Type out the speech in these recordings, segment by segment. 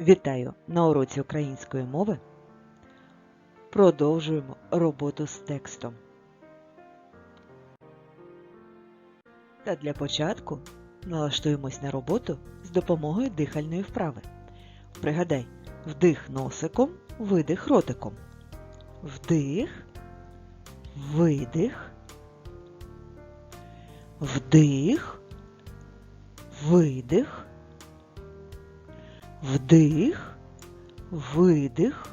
Вітаю на уроці української мови. Продовжуємо роботу з текстом. Та для початку налаштуємось на роботу з допомогою дихальної вправи. Пригадай, вдих носиком, видих ротиком. Вдих, видих, вдих, видих. Вдих, видих.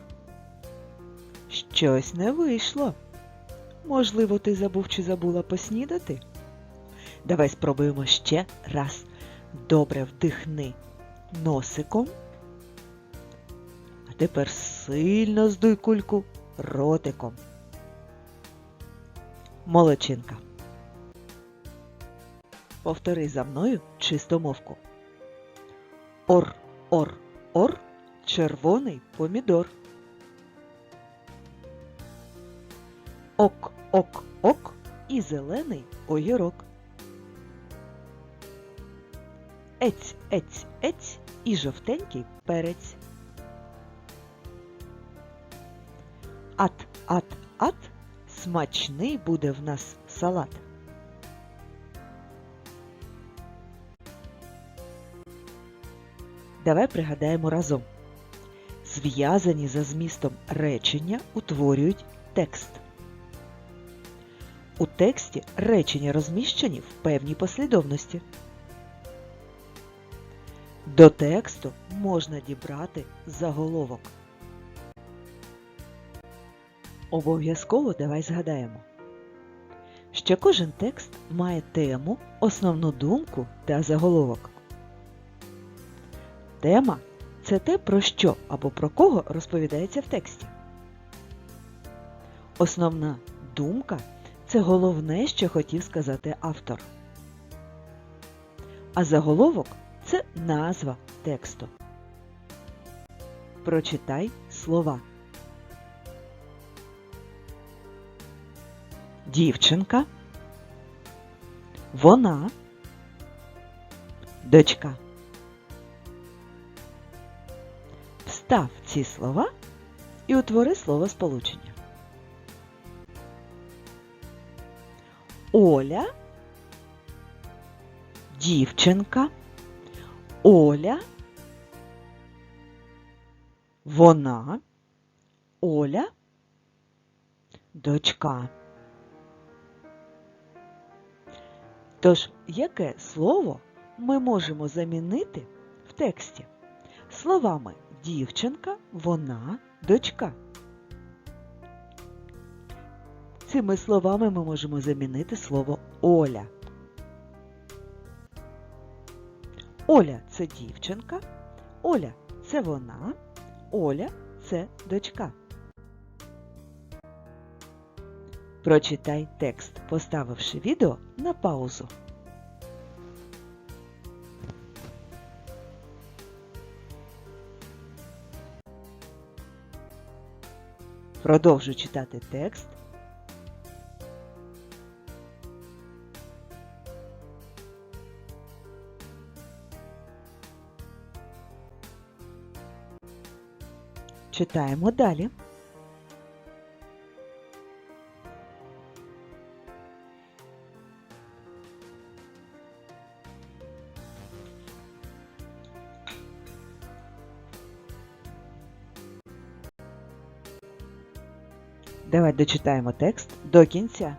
Щось не вийшло. Можливо, ти забув чи забула поснідати? Давай спробуємо ще раз. Добре вдихни носиком. А тепер сильно здуй кульку ротиком. Молодчинка. Повтори за мною чистомовку. Ор, ор, ор, червоний помідор. Ок, ок, ок і зелений огірок. Ець, ець, ець і жовтенький перець. Ат, ат, ат, смачний буде в нас салат. Давай пригадаємо разом. Зв'язані за змістом речення утворюють текст. У тексті речення розміщені в певній послідовності. До тексту можна дібрати заголовок. Обов'язково давай згадаємо, що кожен текст має тему, основну думку та заголовок. Тема це те, про що або про кого розповідається в тексті. Основна думка це головне, що хотів сказати автор. А заголовок це назва тексту. Прочитай слова. Дівчинка. Вона. Дочка. Встав ці слова і утвори слово сполучення. Оля, дівчинка, Оля, вона, Оля, дочка. Тож, яке слово ми можемо замінити в тексті словами дівчинка, вона, дочка? Цими словами ми можемо замінити слово Оля. Оля це дівчинка, Оля це вона, Оля це дочка. Прочитай текст, поставивши відео на паузу. Продовжуй читати текст. Читаємо далі. Давай дочитаємо текст до кінця.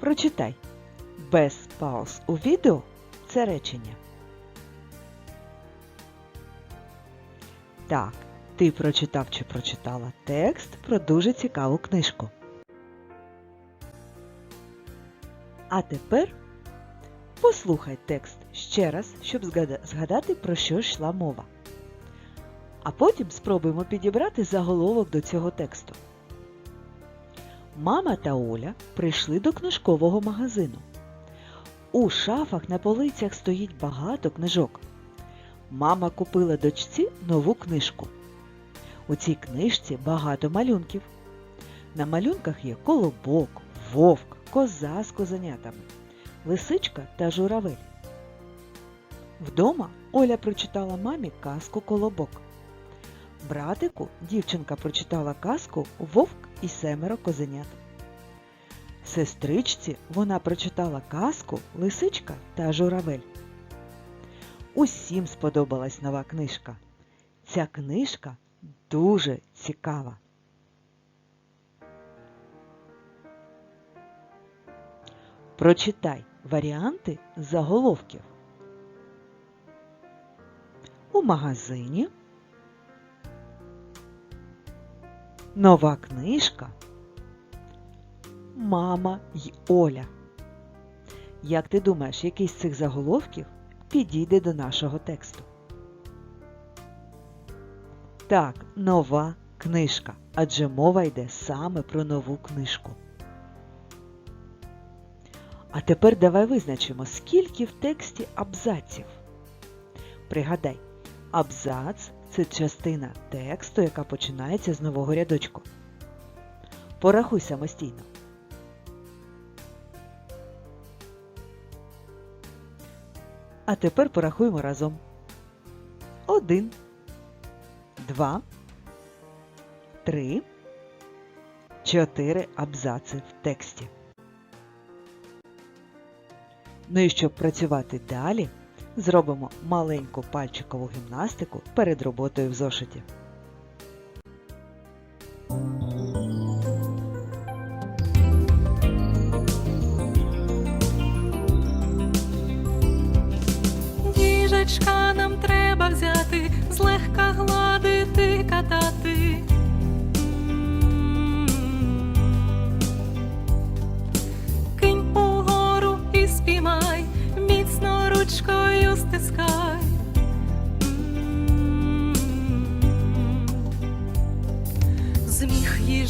Прочитай. Без пауз у відео це речення. Так, ти прочитав чи прочитала текст про дуже цікаву книжку. А тепер послухай текст ще раз, щоб згадати, про що йшла мова. А потім спробуємо підібрати заголовок до цього тексту. Мама та Оля прийшли до книжкового магазину. У шафах на полицях стоїть багато книжок. Мама купила дочці нову книжку. У цій книжці багато малюнків. На малюнках є колобок, вовк, коза з козенятами, лисичка та журавель. Вдома Оля прочитала мамі казку Колобок. Братику дівчинка прочитала казку Вовк і семеро козенят. Сестричці вона прочитала казку Лисичка та журавель. Усім сподобалась нова книжка. Ця книжка дуже цікава. Прочитай варіанти заголовків. У магазині Нова книжка Мама й Оля. Як ти думаєш, який з цих заголовків підійде до нашого тексту? Так, нова книжка, адже мова йде саме про нову книжку. А тепер давай визначимо, скільки в тексті абзаців. Пригадай, абзац це частина тексту, яка починається з нового рядочку. Порахуй самостійно. А тепер порахуємо разом. Один, два, три, чотири абзаци в тексті. Ну і щоб працювати далі, зробимо маленьку пальчикову гімнастику перед роботою в зошиті. Їжачка нам треба взяти, злегка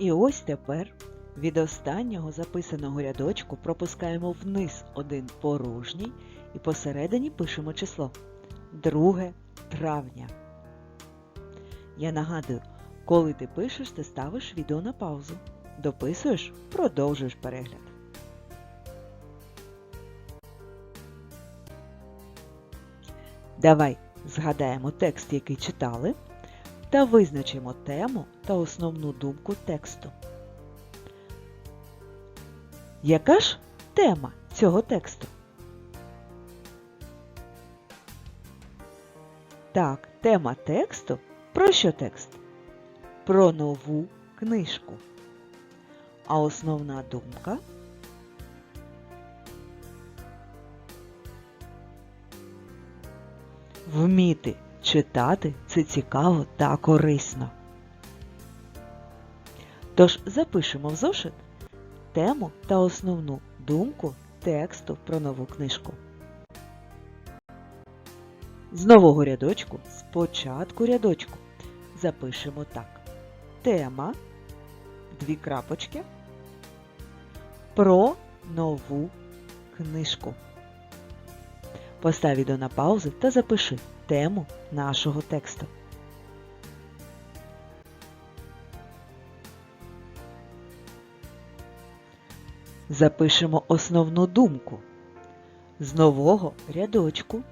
І ось тепер від останнього записаного рядочку пропускаємо вниз один порожній і посередині пишемо число 2 травня. Я нагадую, коли ти пишеш, ти ставиш відео на паузу. Дописуєш, продовжуєш перегляд. Давай згадаємо текст, який читали, та визначимо тему та основну думку тексту. Яка ж тема цього тексту? Так, тема тексту про що текст? Про нову книжку. А основна думка Вміти читати це цікаво та корисно. Тож запишемо в зошит тему та основну думку тексту про нову книжку. З нового рядочку, з початку рядочку, запишемо так. Тема, дві крапочки, про нову книжку. Постав відео на паузу та запиши тему нашого тексту. Запишемо основну думку з нового рядочку.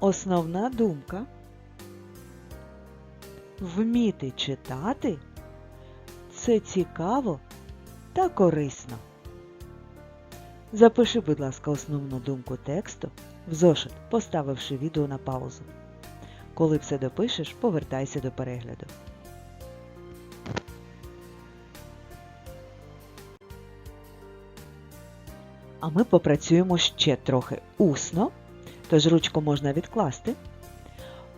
Основна думка вміти читати це цікаво та корисно. Запиши, будь ласка, основну думку тексту в зошит, поставивши відео на паузу. Коли все допишеш, повертайся до перегляду. А ми попрацюємо ще трохи усно, тож ручку можна відкласти.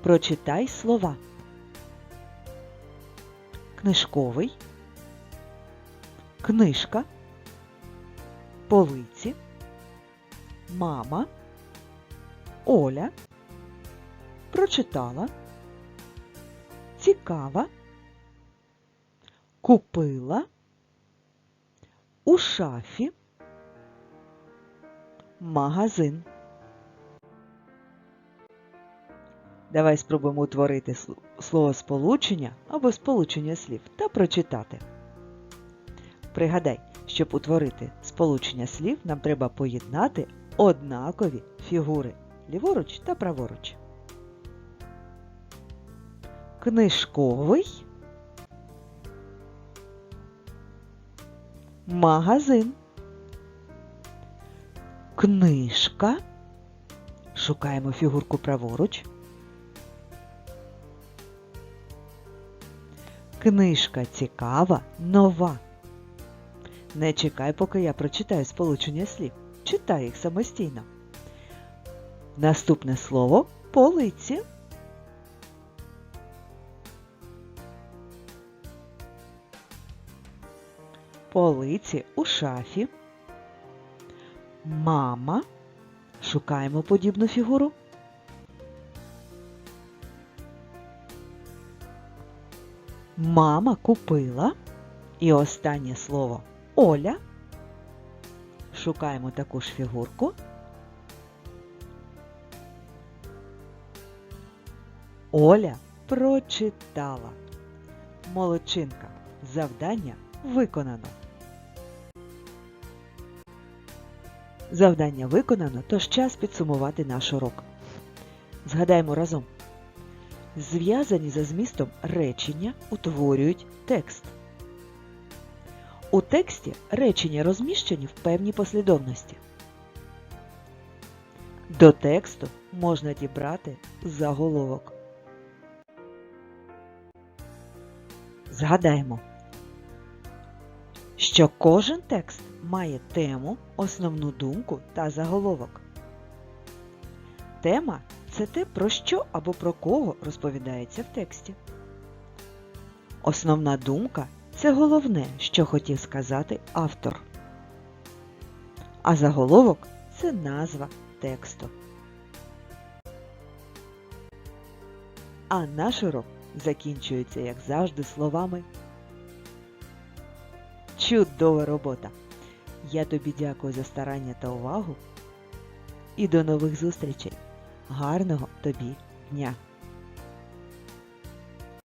Прочитай слова. Книжковий, книжка, полиці, мама, Оля, прочитала, цікава, купила, у шафі, магазин. Давай спробуємо утворити сл- словосполучення або сполучення слів та прочитати. Пригадай, щоб утворити сполучення слів, нам треба поєднати однакові фігури ліворуч та праворуч. Книжковий магазин. Книжка. Шукаємо фігурку праворуч. Книжка цікава, нова. Не чекай, поки я прочитаю сполучення слів. Читай їх самостійно. Наступне слово полиці. Полиці у шафі. Мама. Шукаємо подібну фігуру. Мама купила. І останнє слово Оля. Шукаємо таку ж фігурку. Оля прочитала. Молодчинка. Завдання виконано. Завдання виконано, тож час підсумувати наш урок. Згадаємо разом. Зв'язані за змістом речення утворюють текст. У тексті речення розміщені в певній послідовності. До тексту можна дібрати заголовок. Згадаємо, що кожен текст має тему, основну думку та заголовок. Тема це те, про що або про кого розповідається в тексті. Основна думка це головне, що хотів сказати автор. А заголовок це назва тексту. А наш урок закінчується, як завжди, словами. Чудова робота! Я тобі дякую за старання та увагу. І до нових зустрічей! Гарного тобі дня!